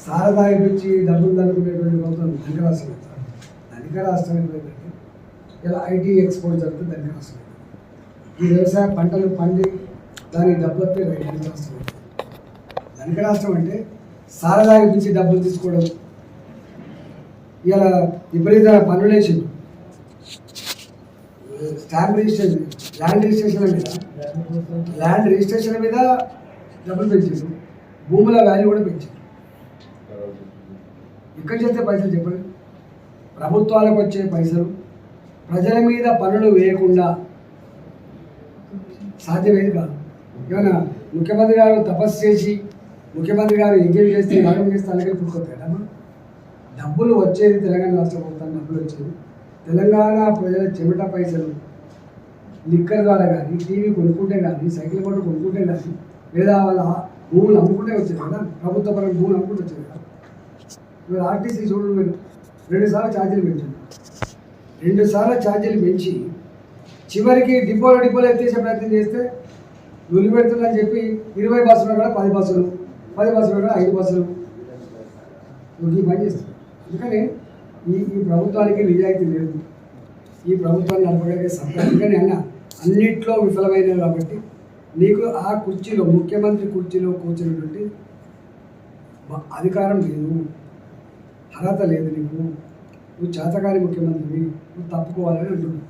సారదా ఇప్పించి డబ్బులు దనుకునేటువంటి ప్రభుత్వం ధనిక రాష్ట్రం అవుతారు ధనిక రాష్ట్రం అయిపోయిందంటే ఇలా ఐటీ ఎక్స్పోర్ట్ జరిగితే ధనిక రాష్ట్రం ఈ వ్యవసాయ పంటలు పండి దానికి డబ్బులు వస్తే ధనిక రాష్ట్రం అవుతుంది. ధనిక రాష్ట్రం అంటే సారదా ఇప్పించి డబ్బులు తీసుకోవడం. ఇలా విపరీత పన్నులు స్టాంప్ రిజిస్ట్రేషన్ ల్యాండ్ రిజిస్ట్రేషన్ మీద ల్యాండ్ రిజిస్ట్రేషన్ మీద డబ్బులు పెంచారు భూముల వాల్యూ కూడా పెంచారు ఎక్కడ చేస్తే పైసలు చెప్పండి. ప్రభుత్వాలకు వచ్చే పైసలు ప్రజల మీద పనులు వేయకుండా సాధ్యమేది కాదు. ఏమన్నా ముఖ్యమంత్రి గారు తపస్సు చేసి ముఖ్యమంత్రి గారు ఎంజాయ్ చేస్తే యాగం చేస్తే అలాగే డబ్బులు వచ్చేది తెలంగాణ రాష్ట్ర ప్రభుత్వం డబ్బులు వచ్చేది. తెలంగాణ ప్రజల చెమట పైసలు లిక్కర్ ద్వారా కానీ టీవీ కొనుక్కుంటే కానీ సైకిల్ కొట్టు కొనుక్కుంటే కానీ లేదా వాళ్ళ భూములు అమ్ముకుంటే వచ్చేది కదా ప్రభుత్వ పరంగా భూములు అమ్ముకుంటే వచ్చేది కదా. ఇప్పుడు ఆర్టీసీ చూడండి మీరు రెండుసార్లు ఛార్జీలు పెంచారు. రెండుసార్లు ఛార్జీలు పెంచి చివరికి డిపోలో డిపోలో ఎత్తేసే ప్రయత్నం చేస్తే లొల్లి పెడుతుందని చెప్పి ఇరవై బస్సులు కూడా పది బస్సులు పది బస్సులు కూడా ఐదు బస్సులు. ఈ పని చేస్తుంది అందుకని ఈ ఈ ప్రభుత్వానికి నిజాయితీ లేదు. ఈ ప్రభుత్వాన్ని నడపగలిగే సంస్థ అందుకని అన్న అన్నిట్లో విఫలమైనవి కాబట్టి నీకు ఆ కుర్చీలో ముఖ్యమంత్రి కుర్చీలో కూర్చున్నటువంటి అధికారం లేదు అర్హత లేదు నీకు. నువ్వు చేతకాని ముఖ్యమంత్రివి నువ్వు తప్పుకోవాలని అంటున్నావు.